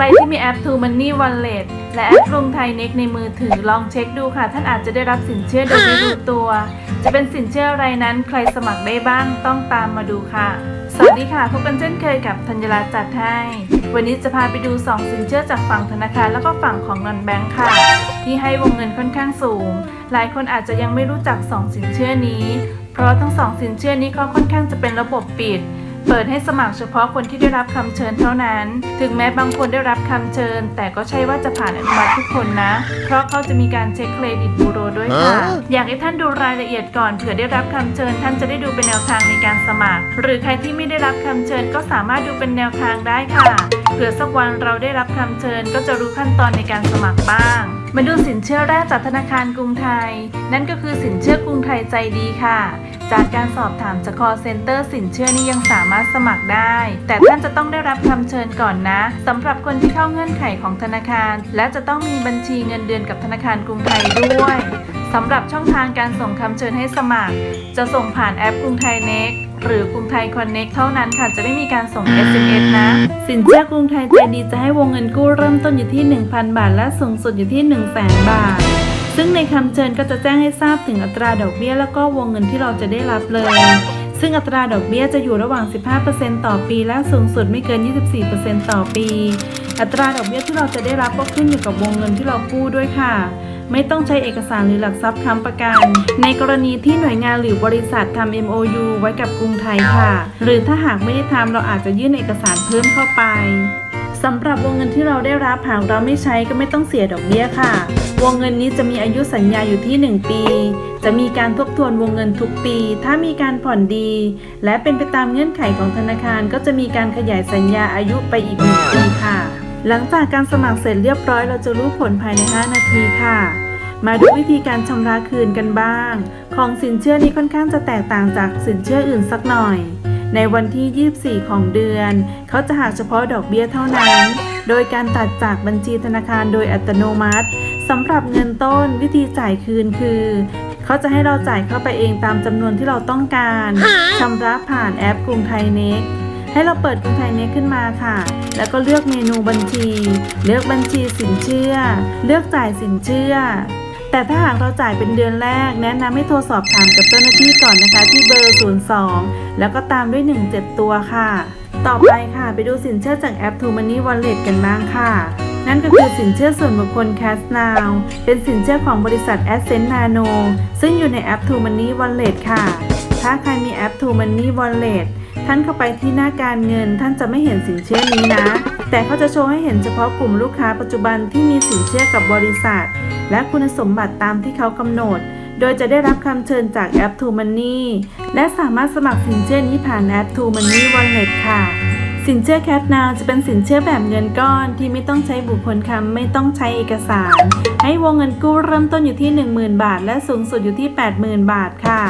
ใครที่มีแอป True Money Wallet และแอปกรุงไทยเน็กในมือถือลองเช็คดูค่ะ ท่านอาจจะได้รับสินเชื่อโดยไม่รู้ตัว จะเป็นสินเชื่ออะไรนั้น ใครสมัครได้บ้างต้องตามมาดูค่ะ สวัสดีค่ะพบกันเช่นเคยกับธัญรัตน์จัดให้วันนี้จะพาไปดู 2 สินเชื่อจากฝั่งธนาคารแล้วก็ฝั่งของนอนแบงค์ค่ะ ที่ให้วงเงินค่อนข้างสูง หลายคนอาจจะยังไม่รู้จัก 2 สินเชื่อนี้ เพราะทั้งสองสินเชื่อนี้เขาค่อนข้างจะเป็นระบบปิด เปิดให้สมัครเฉพาะคนที่ได้รับคำเชิญเท่านั้น ถึงแม้บางคนได้รับคำเชิญ แต่ก็ใช่ว่าจะผ่านอนุมัติทุกคนนะ เพราะเขาจะมีการเช็คเครดิตบูโรด้วยค่ะ อยากให้ท่านดูรายละเอียดก่อนเผื่อได้รับคำเชิญ ท่านจะได้ดูเป็นแนวทางในการสมัคร หรือใครที่ไม่ได้รับคำเชิญก็สามารถดูเป็นแนวทางได้ค่ะ เผื่อสักวันเราได้รับคำเชิญ ก็จะรู้ขั้นตอนในการสมัครบ้างมาดูสินเชื่อแรกจากธนาคารกรุงไทย นั่นก็คือสินเชื่อกรุงไทยใจดีค่ะ จากการสอบถามจาก call center สินเชื่อนี้ยังสามารถสมัครได้ แต่ท่านจะต้องได้รับคำเชิญก่อนนะสำหรับคนที่เข้าเงื่อนไขของธนาคาร และจะต้องมีบัญชีเงินเดือนกับธนาคารกรุงไทยด้วยสำหรับช่องทางการส่งคำเชิญให้สมัคร จะส่งผ่านแอปกรุงไทยเน็กหรือกรุงไทยคอนเน็กเท่านั้นค่ะ จะไม่มีการส่ง SMS นะ สินเชื่อกรุงไทยใจดีจะให้วงเงินกู้เริ่มต้นอยู่ที่ 1,000 บาท และสูงสุดอยู่ที่ 1,000 0 บาท ซึ่งในคำเชิญก็จะแจ้งให้ทราบถึงอัตราดอกเบี้ย แล้วก็วงเงินที่เราจะได้รับเลย ซึ่งอัตราดอกเบี้ยจะอยู่ระหว่าง 15%ต่อปี และสูงสุดไม่เกิน 24%ต่อปี อัตราดอกเบี้ยที่เราจะได้รับก็ขึ้นอยู่กับวงเงินที่เรากู้ด้วยค่ะไม่ต้องใช้เอกสารหรือหลักทรัพย์ค้ำประกัน ในกรณีที่หน่วยงานหรือบริษัททำ MOU ไว้กับกรุงไทยค่ะ หรือถ้าหากไม่ได้ทำเราอาจจะยื่นเอกสารเพิ่มเข้าไป สำหรับวงเงินที่เราได้รับหากเราไม่ใช้ก็ไม่ต้องเสียดอกเบี้ยค่ะ วงเงินนี้จะมีอายุสัญญาอยู่ที่ 1 ปี จะมีการทบทวนวงเงินทุกปี ถ้ามีการผ่อนดี และเป็นไปตามเงื่อนไขของธนาคาร ก็จะมีการขยายสัญญาอายุไปอีก 1 ปีค่ะ หลังจากการสมัครเสร็จเรียบร้อย เราจะรู้ผลภายใน 5 นาทีค่ะมาดูวิธีการชำระคืนกันบ้าง ของสินเชื่อนี้ค่อนข้างจะแตกต่างจากสินเชื่ออื่นสักหน่อย ในวันที่ 24 ของเดือน เขาจะหักเฉพาะดอกเบี้ยเท่านั้น โดยการตัดจากบัญชีธนาคารโดยอัตโนมัติสำหรับเงินต้นวิธีจ่ายคืนคือ เขาจะให้เราจ่ายเข้าไปเองตามจำนวนที่เราต้องการชำระผ่านแอปกรุงไทยเน็กให้เราเปิดกรุงไทยเน็กขึ้นมาค่ะ แล้วก็เลือกเมนูบัญชี เลือกบัญชีสินเชื่อ เลือกจ่ายสินเชื่อ แต่ถ้าหากเราจ่ายเป็นเดือนแรก แนะนำให้โทรสอบถามกับเจ้าหน้าที่ก่อนนะคะที่เบอร์ 02 แล้วก็ตามด้วย 17 ตัวค่ะ ต่อไปค่ะไปดูสินเชื่อจากแอป True Money Wallet กันบ้างค่ะนั่นก็คือสินเชื่อส่วนบุคคล Cash Now เป็นสินเชื่อของบริษัท Ascent Nano ซึ่งอยู่ในแอป True Money Wallet ค่ะ ถ้าใครมีแอป True Money Wallet ท่านเข้าไปที่หน้าการเงินท่านจะไม่เห็นสินเชื่อนี้นะ แต่เขาจะโชว์ให้เห็นเฉพาะกลุ่มลูกค้าปัจจุบันที่มีสินเชื่อกับบริษัท และคุณสมบัติตามที่เขากำหนด โดยจะได้รับคำเชิญจากแอป True Money และสามารถสมัครสินเชื่อนี้ผ่านแอป True Money Wallet ค่ะ สินเชื่อ Cat Now จะเป็นสินเชื่อแบบเงินก้อนที่ไม่ต้องใช้บุคคลค้ำไม่ต้องใช้เอกสาร ให้วงเงินกู้เริ่มต้นอยู่ที่ 10,000 บาท และสูงสุดอยู่ที่ 80,000 บาทค่ะ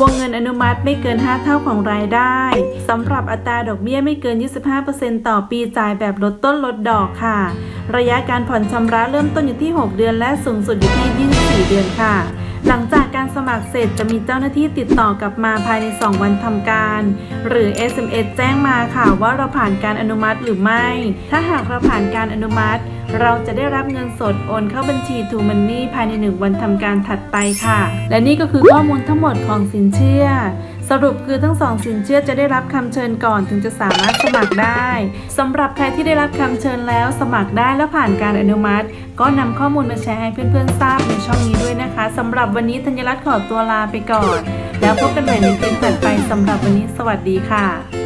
วงเงินอนุมัติไม่เกิน 5 เท่าของรายได้สำหรับอัตราดอกเบี้ยไม่เกิน 25%ต่อปีจ่ายแบบลดต้นลดดอกค่ะ ระยะการผ่อนชำระเริ่มต้นอยู่ที่ 6 เดือนและสูงสุดอยู่ที่ 24 เดือนค่ะหลังจากการสมัครเสร็จจะมีเจ้าหน้าที่ติดต่อกลับมาภายใน 2 วันทำการ หรือ SMS แจ้งมาค่ะว่าเราผ่านการอนุมัติหรือไม่ ถ้าหากเราผ่านการอนุมัติ เราจะได้รับเงินสดโอนเข้าบัญชี To Money ภายใน 1 วันทำการถัดไปค่ะ และนี่ก็คือข้อมูลทั้งหมดของสินเชื่อ สรุปคือทั้งสองสินเชื่อจะได้รับคำเชิญก่อนถึงจะสามารถสมัครได้สำหรับใครที่ได้รับคำเชิญแล้วสมัครได้และผ่านการอนุมัติ ก็นำข้อมูลมาแชร์ให้เพื่อนๆทราบในช่องนี้ด้วยนะคะสำหรับวันนี้ธัญรัตน์ขอตัวลาไปก่อน แล้วพบกันใหม่ในคลิปถัดไปสำหรับวันนี้สวัสดีค่ะ